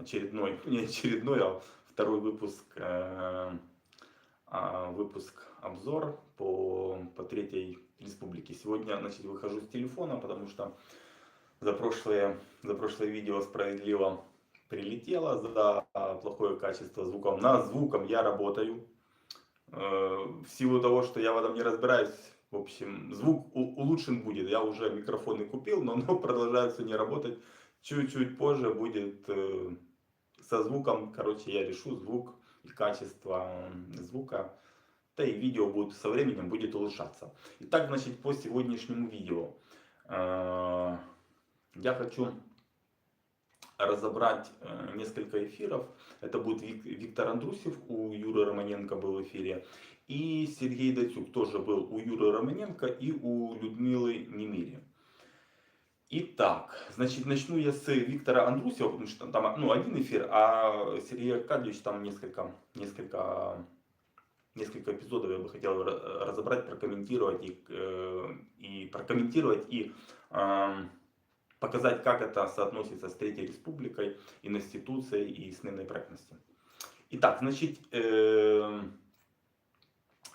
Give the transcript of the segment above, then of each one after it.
очередной, не очередной, а второй выпуск, э, а, выпуск обзор по, по третьей республике. Сегодня, значит, выхожу с телефона, потому что за прошлое, за прошлое видео справедливо прилетело за плохое качество звука. На звуком я работаю. Э, В силу того, что я в этом не разбираюсь, в общем, звук улучшен будет. Я уже микрофоны купил, но оно продолжает все не работать. Чуть-чуть позже будет э, со звуком, короче, я решу звук и качество звука. Да и видео будет со временем будет улучшаться. Итак, значит, по сегодняшнему видео. э, Я хочу разобрать э, несколько эфиров. Это будет Вик- Виктор Андрусев, у Юры Романенко был в эфире. И Сергей Дацюк тоже был у Юры Романенко и у Людмилы Немири. Итак, значит, начну я с Виктора Андрусева, потому что там ну, один эфир, а Сергей Аркадьевич там несколько, несколько, несколько эпизодов я бы хотел ра- разобрать, прокомментировать и, э, и прокомментировать и эм, показать, как это соотносится с Третьей Республикой, институцией и сменной проектности. Итак, значит, э,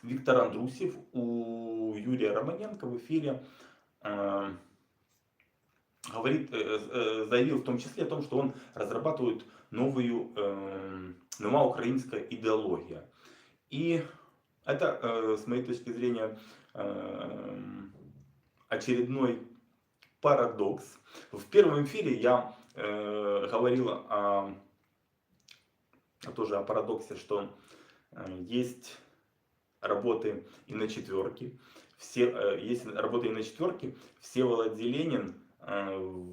Виктор Андрусев у Юрия Романенко в эфире э, говорит, э, э, заявил в том числе о том, что он разрабатывает новую, э, новая украинская идеология. И это, э, с моей точки зрения, э, очередной парадокс. В первом эфире я говорил о, тоже о парадоксе, что есть работы и на четверке. Все, есть работы и на четверке. Всеволод Зеленин э,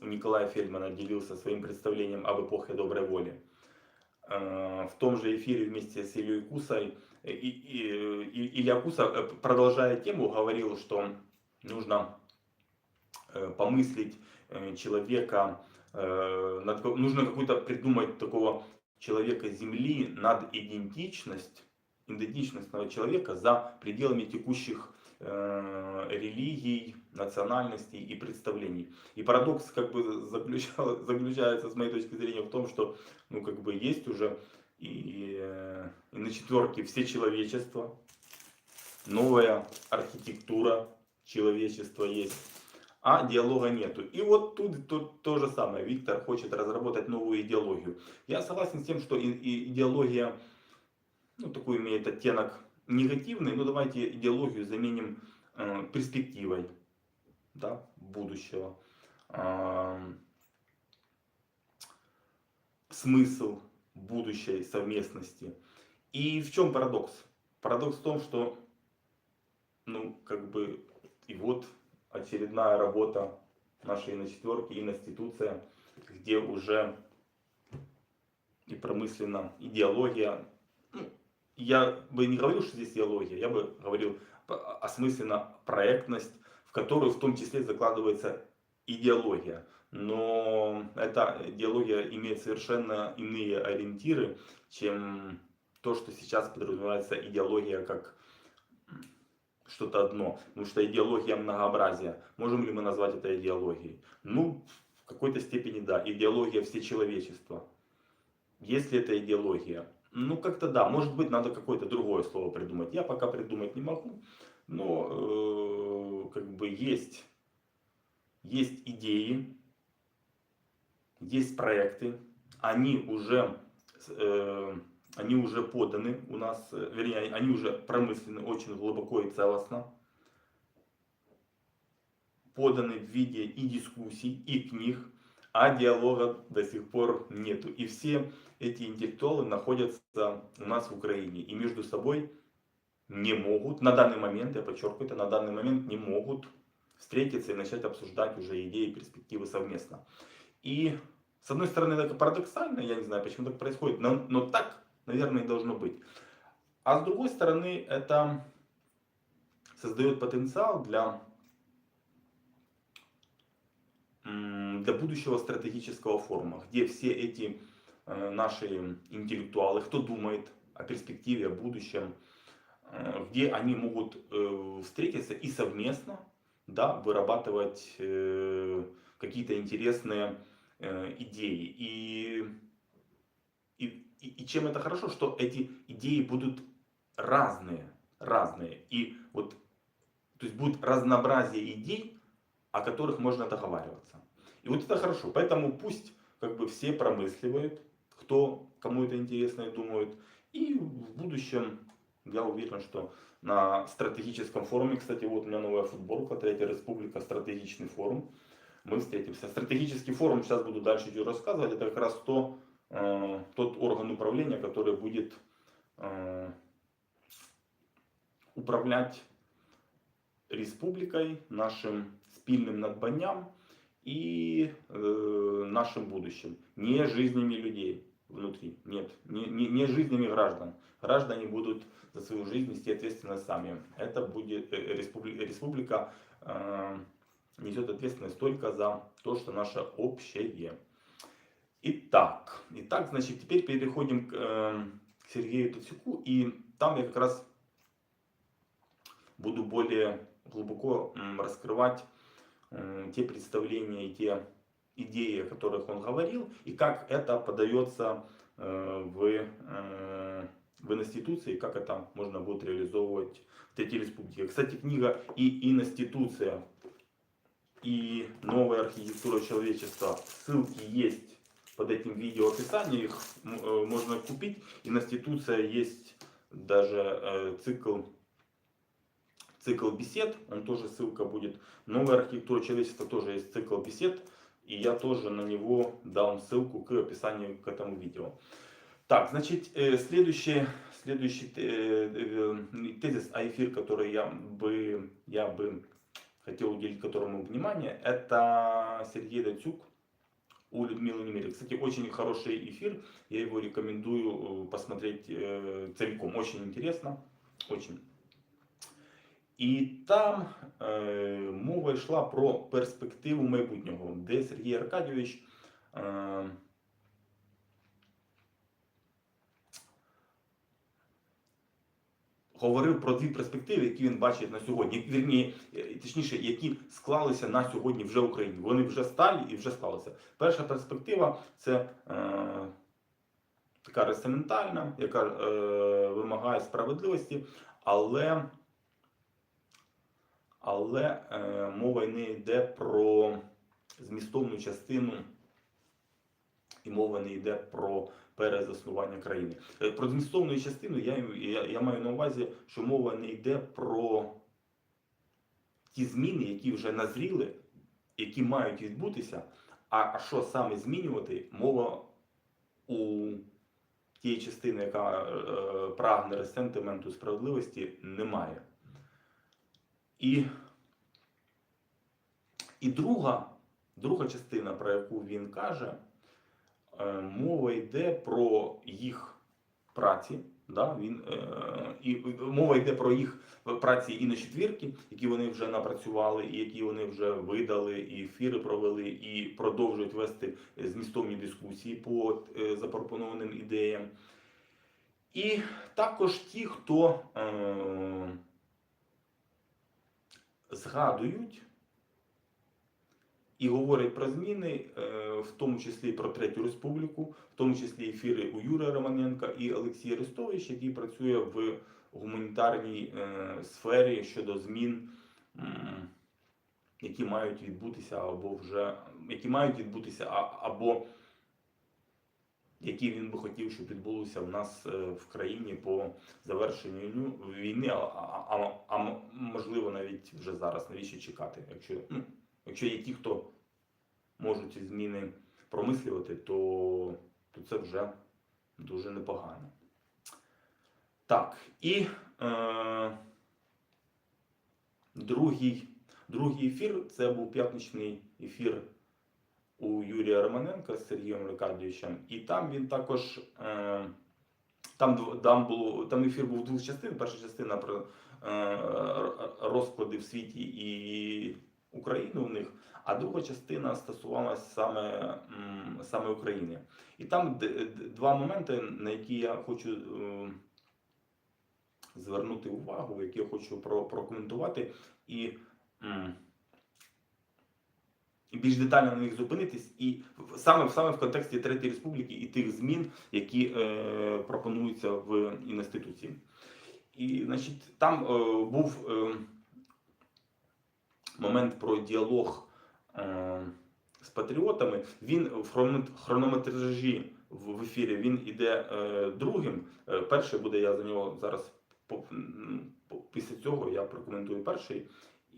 Николая Фельдмана делился своим представлением об эпохе доброй воли. Э, В том же эфире вместе с Ильей Кусой и, и- и- Илья Куса, э, продолжая тему, говорил, что нужно э, помыслить э, человека, э, нужно какую-то придумать такого человека Земли над идентичность, идентичностного человека за пределами текущих э, религий, национальностей и представлений. И парадокс как бы заключается, с моей точки зрения, в том, что ну, как бы есть уже и, э, и на четверке все человечество, новая архитектура человечества есть, а диалога нету. И вот тут, тут то же самое. Виктор хочет разработать новую идеологию. Я согласен с тем, что и- и идеология ну, такой имеет оттенок негативный, но давайте идеологию заменим э, перспективой да, будущего. Ам, смысл будущей совместности. И в чем парадокс? Парадокс в том, что, ну, как бы, и вот очередная работа нашей на четверке, институция, где уже и промыслена идеология. Я бы не говорил, что здесь идеология, я бы говорил осмысленно проектность, в которую в том числе закладывается идеология. Но эта идеология имеет совершенно иные ориентиры, чем то, что сейчас подразумевается идеология как что-то одно. Потому что идеология многообразия. Можем ли мы назвать это идеологией? Ну, в какой-то степени да. Идеология всечеловечества. Есть ли это идеология? Ну, как-то да. Может быть, надо какое-то другое слово придумать. Я пока придумать не могу. Но э, как бы есть, есть идеи, есть проекты. Они уже, э, они уже поданы у нас, вернее, они уже промыслены очень глубоко и целостно. Поданы в виде и дискуссий, и книг, а диалога до сих пор нету. И все эти интеллектуалы находятся у нас в Украине и между собой не могут, на данный момент, я подчеркиваю это, на данный момент не могут встретиться и начать обсуждать уже идеи и перспективы совместно. И с одной стороны это парадоксально, я не знаю, почему так происходит, но, но так, наверное, и должно быть. А с другой стороны, это создает потенциал для, для будущего стратегического форума, где все эти э, наши интеллектуалы, кто думает о перспективе, о будущем, э, где они могут э, встретиться и совместно да, вырабатывать какие-то интересные идеи. И, и, и чем это хорошо, что эти идеи будут разные, разные. И вот, то есть будет разнообразие идей, о которых можно договариваться. И вот это хорошо. Поэтому пусть как бы все промысливают, кто кому это интересно и думают. И в будущем я уверен, что на стратегическом форуме, кстати, вот у меня новая футболка, Третья Республика, стратегичный форум. Мы встретимся. Стратегический форум, сейчас буду дальше чуть рассказывать, это как раз то, э, тот орган управления, который будет э, управлять республикой, нашим спільним надбанням и э, нашим будущим, не жизнями людей внутри, нет, не, не, не жизнями граждан. Граждане будут за свою жизнь нести ответственность сами. Это будет э, республика, республика э, несет ответственность только за то, что наше общее. Итак, итак, значит, теперь переходим к, э, к Сергею Тацюку, и там я как раз буду более глубоко м, раскрывать те представления и те идеи, о которых он говорил, и как это подается э, в, э, в институции, как это можно будет реализовывать в Третьей Республике. Кстати, книга и институция, и новая архитектура человечества, ссылки есть под этим видео описание, их м, э, можно купить. Институция есть даже э, цикл цикл бесед, он тоже ссылка будет. Новая архитектура человечества тоже есть цикл бесед, и я тоже на него дам ссылку к описанию к этому видео. Так, значит, э, следующий, следующий э, э, тезис, а эфир, который я бы, я бы хотел уделить которому внимание, это Сергей Дацюк у Людмилы Немирик. Кстати, очень хороший эфир, я его рекомендую посмотреть целиком. Очень интересно, очень. І там е, мова йшла про перспективу майбутнього, де Сергій Аркадійович е, говорив про дві перспективи, які він бачить на сьогодні. Вірні, е, точніше, які склалися на сьогодні вже в Україні. Вони вже сталі і вже склалися. Перша перспектива це е, така ресентальна, яка е, вимагає справедливості, але але е, мова не йде про змістовну частину, і мова не йде про перезаснування країни. Е, Про змістовну частину я, я, я маю на увазі, що мова не йде про ті зміни, які вже назріли, які мають відбутися. А, що саме змінювати, мова у тієї частини, яка е, прагне ресентименту справедливості, немає. І, і друга, друга частина, про яку він каже, е, мова йде про їх праці. Да, він, е, і мова йде про їх праці і на четвірки, які вони вже напрацювали, і які вони вже видали, і ефіри провели, і продовжують вести змістовні дискусії по е, запропонованим ідеям. І також ті, хто е, згадують і говорять про зміни, е, в тому числі про Третю Республіку, в тому числі ефіри у Юрія Романенка і Олексія Арестович, який працює в гуманітарній е, сфері щодо змін, які мають відбутися або вже які мають відбутися, або які він би хотів, щоб відбулося в нас е, в країні по завершенню війни, а, а, а, можливо навіть вже зараз, навіщо чекати? Якщо, ну, якщо є ті, хто можуть ці зміни промислювати, то, то це вже дуже непогано. Так, і е, другий, другий ефір це був п'ятничний ефір у Юрія Романенка з Сергієм Аркадійовичем. І там він також. Е, там, там, було, там ефір був двох частин. Перша частина про е, розклади в світі і Україну у них, а друга частина стосувалася саме, саме України. І там два моменти, на які я хочу е, звернути увагу, які я хочу про, прокоментувати. І більш детально на них зупинитись, і саме, саме в контексті Третьої Республіки і тих змін, які е, пропонуються в інституції. І, значить, там е, був е, момент про діалог е, з патріотами. Він в хронометражі в, ефірі він іде е, другим. Е, перший буде я за нього зараз після цього я прокоментую перший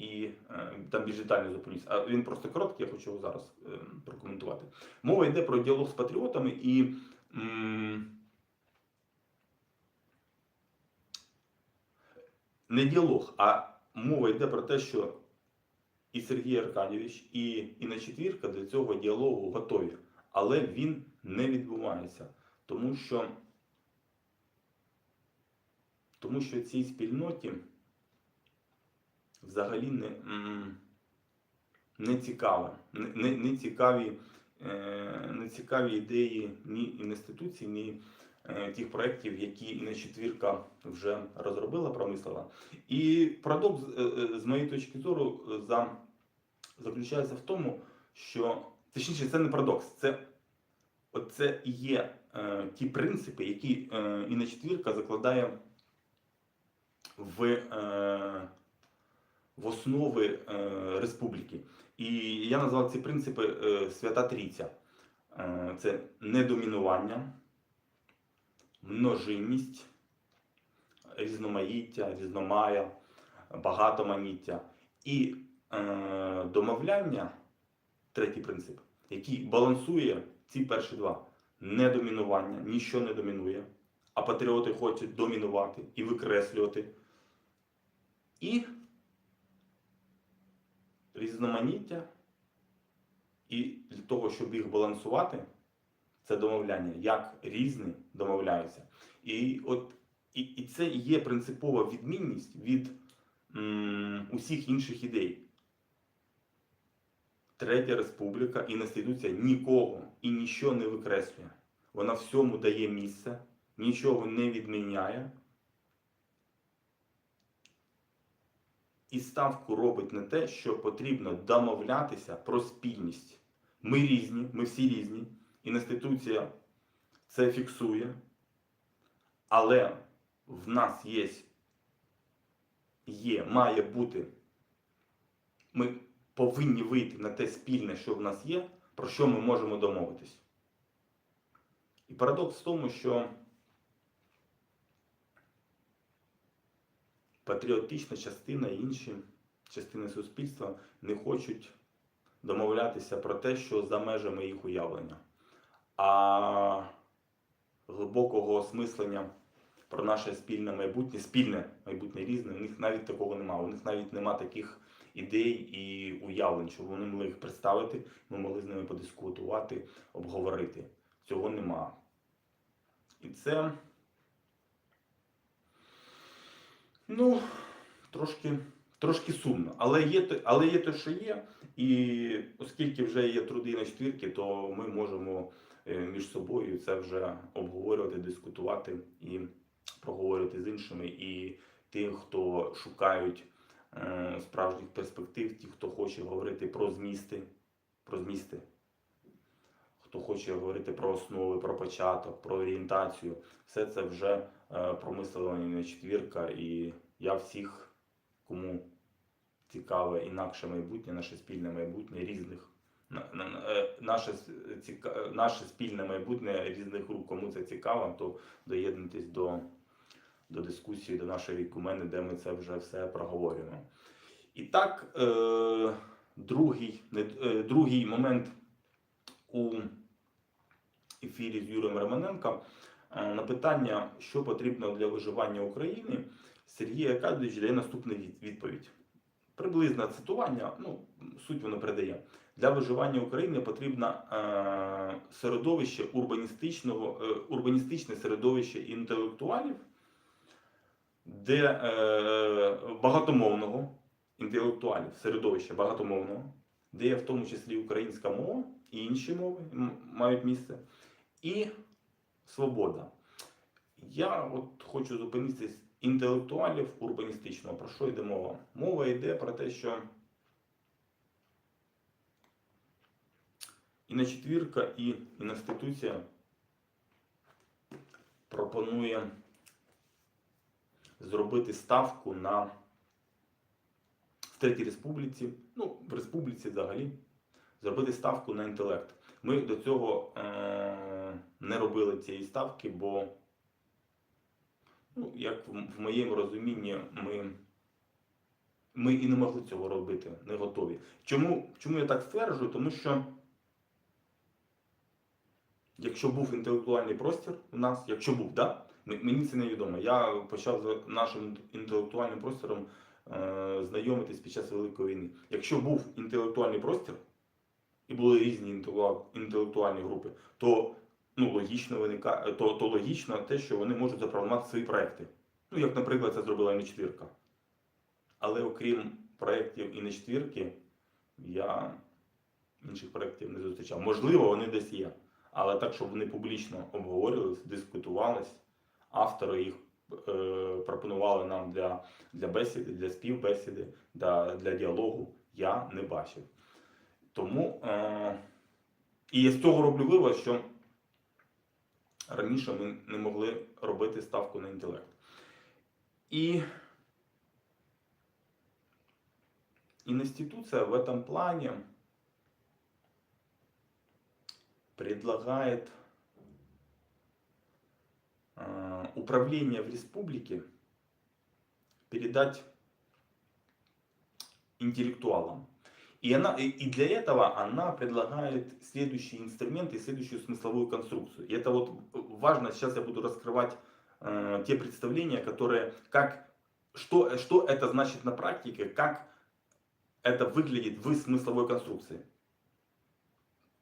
і е, там більш детально зупинюсь. А він просто короткий, я хочу його зараз е, прокоментувати. Мова йде про діалог з патріотами і. не діалог, а мова йде про те, що і Сергій Аркадійович, і Інна Четвірка до цього діалогу готові, але він не відбувається, тому що, тому що цій спільноті взагалі не, не цікаво, не, не, не цікаві. е, Не цікаві ідеї ні інституцій, ні е, тих проєктів, які Інна Четвірка вже розробила, промислила. І парадокс, е, е, з моєї точки зору, е, за, заключається в тому, що точніше, це не парадокс, це оце і є е, ті принципи, які е, Інна Четвірка закладає в, е, в основи е, республіки. І я назвав ці принципи е, Свята Трійця. Е, це недомінування, множинність, різноманіття, різномая, багатоманіття і домовляння, третій принцип, який балансує ці перші два. Недомінування, ніщо не домінує, а патріоти хочуть домінувати і викреслювати. І різноманіття. І для того, щоб їх балансувати, це домовляння, як різні домовляються. І от і, і це є принципова відмінність від м, усіх інших ідей. Третя республіка і інституція нікого і нічого не викреслює. Вона всьому дає місце, нічого не відміняє. І ставку робить на те, що потрібно домовлятися про спільність. Ми різні, ми всі різні. Інституція це фіксує. Але в нас є, є, має бути. Ми повинні вийти на те спільне, що в нас є, про що ми можемо домовитись. І парадокс в тому, що патріотична частина і інші частини суспільства не хочуть домовлятися про те, що за межами їх уявлення. А глибокого осмислення про наше спільне майбутнє, спільне майбутнє різне, у них навіть такого немає. У них навіть нема таких ідей і уявлень, щоб вони могли їх представити, ми могли з ними подискутувати, обговорити. Цього нема. І це. Ну, трошки, трошки сумно. Але є, але є те, що є. І оскільки вже є труди на четвірки, то ми можемо е, між собою це вже обговорювати, дискутувати і проговорювати з іншими. І тих, хто шукають е, справжніх перспектив, ті, хто хоче говорити про змісти, про змісти, хто хоче говорити про основи, про початок, про орієнтацію, все це вже е, промислила на четвірка. І я всіх, кому цікаве інакше майбутнє, наше спільне майбутнє різних. е, Наше, е, наше спільне майбутнє різних груп, кому це цікаво, то доєднуйтесь до, до дискусії, до нашої кумени, де ми це вже все проговорюємо. І так, е, другий, е, другий момент у ефірі з Юрієм Романенко е, на питання, що потрібно для виживання України, Сергій Аркадійович дає наступну відповідь. Приблизне цитування, ну, суть воно передає. Для виживання України потрібно е, середовище урбаністичного, е, урбаністичне середовище інтелектуалів, де е, багатомовного інтелектуалів, середовище багатомовного, де є в тому числі українська мова і інші мови мають місце, і свобода. Я от хочу зупинитися інтелектуалів урбаністичного. Про що йде мова? Мова йде про те, що І на четвірка, і інституція пропонує зробити ставку на в Третій Республіці, ну, в республіці взагалі, зробити ставку на інтелект. Ми до цього е- не робили цієї ставки, бо, ну, як в, моєму розумінні, ми, ми і не могли цього робити, не готові. Чому, чому я так стверджую? Тому що якщо був інтелектуальний простір у нас, якщо був, да? Мені це невідомо. Я почав з нашим інтелектуальним простором е, знайомитись під час Великої війни. Якщо був інтелектуальний простір і були різні інтелектуальні групи, то ну, логічно виникає, то, то логічно те, що вони можуть запропонувати свої проекти. Ну, як, наприклад, це зробила і четвірка. Але окрім проєктів і не четвірки, я інших проєктів не зустрічав. Можливо, вони десь є. Але так, щоб вони публічно обговорювалися, дискутувались, автори їх е, пропонували нам для, для бесіди, для співбесіди, для, для діалогу, я не бачив. Тому е, і з цього роблю вивод, що раніше ми не могли робити ставку на інтелект. І институция в этом плане предлагает э, управление в республике передать интеллектуалам. И, она, и, для этого она предлагает следующие инструменты следующую смысловую конструкцию. И это вот важно, сейчас я буду раскрывать э, те представления, которые, как, что, что это значит на практике, как это выглядит в смысловой конструкции.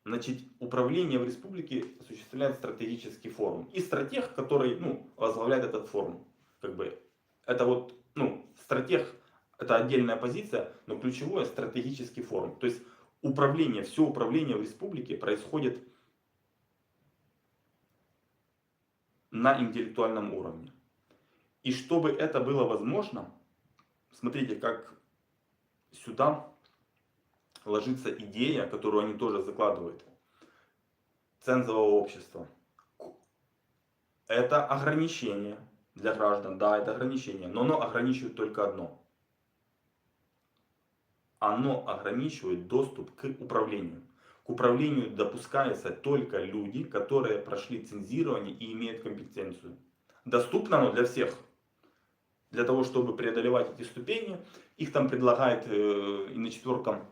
Значит, управление в республике осуществляет стратегический форум. И стратег, который ну, возглавляет этот форум. Как бы, это вот, ну, стратег, это отдельная позиция, но ключевое стратегический форум. То есть управление, все управление в республике происходит на интеллектуальном уровне. И чтобы это было возможно, смотрите, как сюда ложится идея, которую они тоже закладывают. Цензового общества. Это ограничение для граждан, да, это ограничение, но оно ограничивает только одно. Оно ограничивает доступ к управлению. К управлению допускаются только люди, которые прошли цензирование и имеют компетенцию. Доступно оно для всех. Для того, чтобы преодолевать эти ступени, их там предлагает, э, и на четверком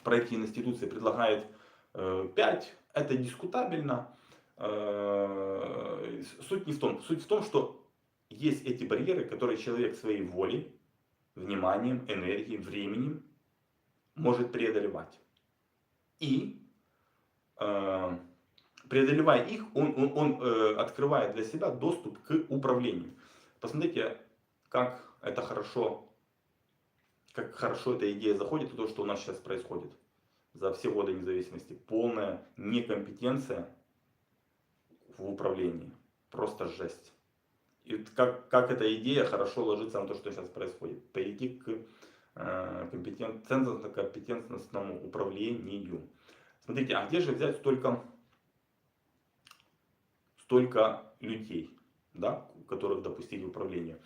в проекте институции предлагает э, 5. Это дискутабельно. Э, суть не в том. Суть в том, что есть эти барьеры, которые человек своей волей, вниманием, энергией, временем может преодолевать. И э, преодолевая их, он, он, он э, открывает для себя доступ к управлению. Посмотрите, как это хорошо, как хорошо эта идея заходит, то, что у нас сейчас происходит за все годы независимости. Полная некомпетенция в управлении. Просто жесть. И как, как эта идея хорошо ложится на то, что сейчас происходит. Перейти к э, компетент, ценностно-компетентностному управлению. Смотрите, а где же взять столько, столько людей, да, которых допустить в управление?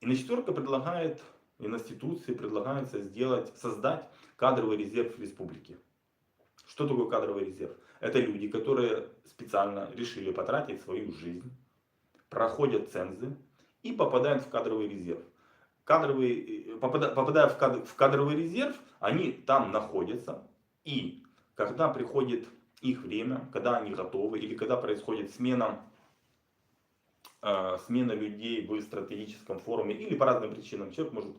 И на четверка предлагает, и институции предлагается сделать, создать кадровый резерв республики. Что такое кадровый резерв? Это люди, которые специально решили потратить свою жизнь, проходят цензы и попадают в кадровый резерв. Кадровый, попадая, попадая в, кадр, в кадровый резерв, они там находятся. И когда приходит их время, когда они готовы, или когда происходит смена э, смена людей в стратегическом форуме или по разным причинам. Человек может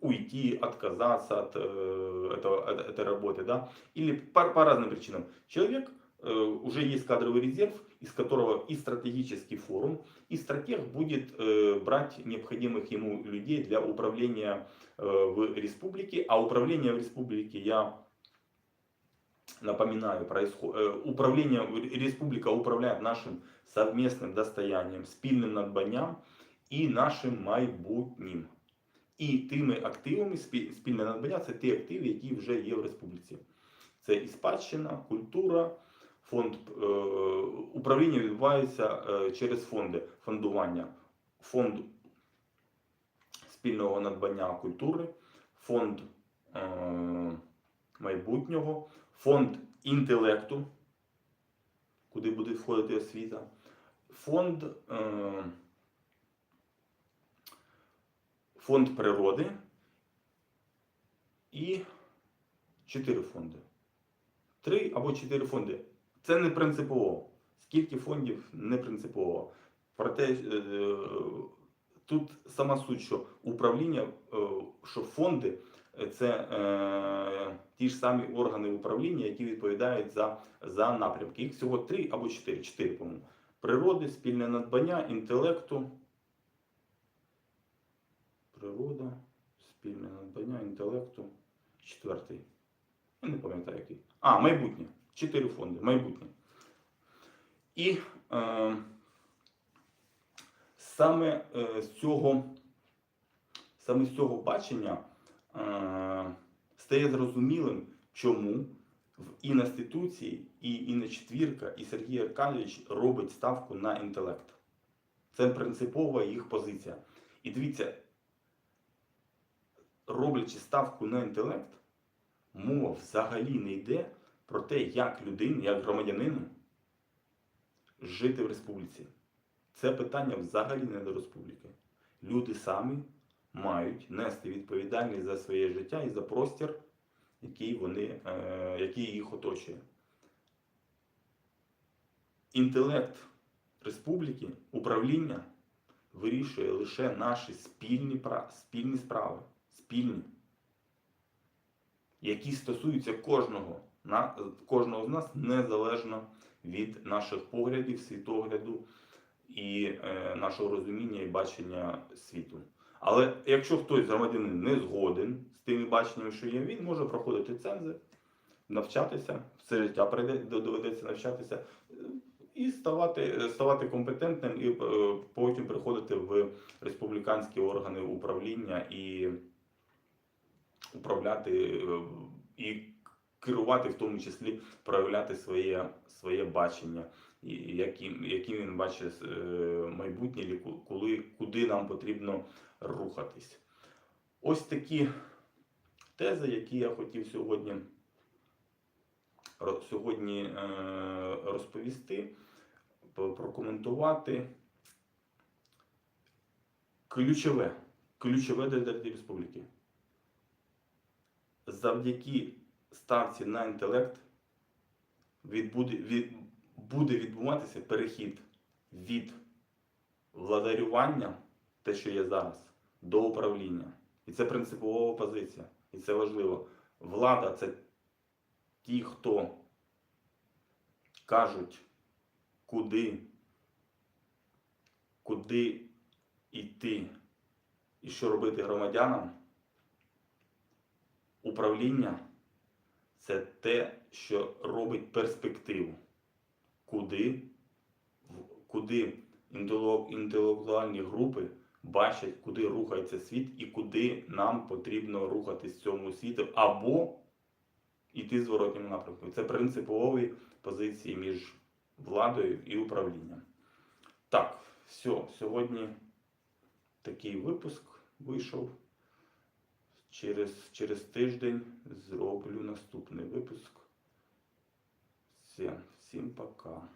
уйти, отказаться от э, этого, от этой работы, да, или по, по разным причинам. Человек э, уже есть кадровый резерв, из которого и стратегический форум, и стратег будет э, брать необходимых ему людей для управления э, в республике, а управление в республике я напоминаю, происход... э, управление, республика управляет нашим совместным достоянием, спільним надбанням і нашим майбутнім. І тими активами, спі- спільне надбання це ті активи, які вже є в республіці. Це і спадщина, культура, фонд е, управління відбувається е, через фонди фондування. Фонд спільного надбання культури, фонд е, майбутнього, фонд інтелекту, куди буде входити освіта, фонд, фонд природи і чотири фонди. Три або чотири фонди. Це не принципово. Скільки фондів не принципово. Проте е, тут сама суть, що управління, е, що фонди це е, ті ж самі органи управління, які відповідають за, за напрямки. Їх всього три або чотири, чотири, по-моєму. Природи, спільне надбання, інтелекту. Природа, спільне надбання, інтелекту. Четвертий. Я не пам'ятаю який. А, майбутнє. Чотири фонди. Майбутнє. І е, саме е, з цього, саме з цього бачення е, стає зрозумілим, чому в інституції і Інна Четвірка, і Сергій Аркадійович робить ставку на інтелект. Це принципова їх позиція. І дивіться, роблячи ставку на інтелект, мова взагалі не йде про те, як людині, як громадянину жити в республіці. Це питання взагалі не до республіки. Люди самі мають нести відповідальність за своє життя і за простір, який, вони, е, який їх оточує. Інтелект республіки, управління вирішує лише наші спільні, спільні справи, спільні, які стосуються кожного, на, кожного з нас незалежно від наших поглядів, світогляду і е, нашого розуміння і бачення світу. Але якщо хтось громадянин не згоден з тими баченнями, що є, він може проходити цензи, навчатися, все життя прийде, доведеться навчатися і ставати, ставати компетентним, і е, потім приходити в республіканські органи управління і управляти е, і керувати, в тому числі проявляти своє, своє бачення, яким, яким він бачить е, майбутнє, коли, куди нам потрібно рухатись. Ось такі тези, які я хотів сьогодні, сьогодні е, розповісти, прокоментувати. Ключове, ключове для республіки. Завдяки ставці на інтелект відбуде, від, буде відбуватися перехід від владарювання, те, що є зараз, до управління. І це принципова позиція. І це важливо. Влада це ті, хто кажуть, куди, куди йти і що робити громадянам. Управління це те, що робить перспективу, куди, куди інтелек- інтелектуальні групи бачать, куди рухається світ і куди нам потрібно рухатись цьому світі, або йти в зворотньому напрямку. Це принципові позиції між владою і управлінням. Так, все, сьогодні такий випуск вийшов. Через, через тиждень зроблю наступний випуск. Всім, всім пока.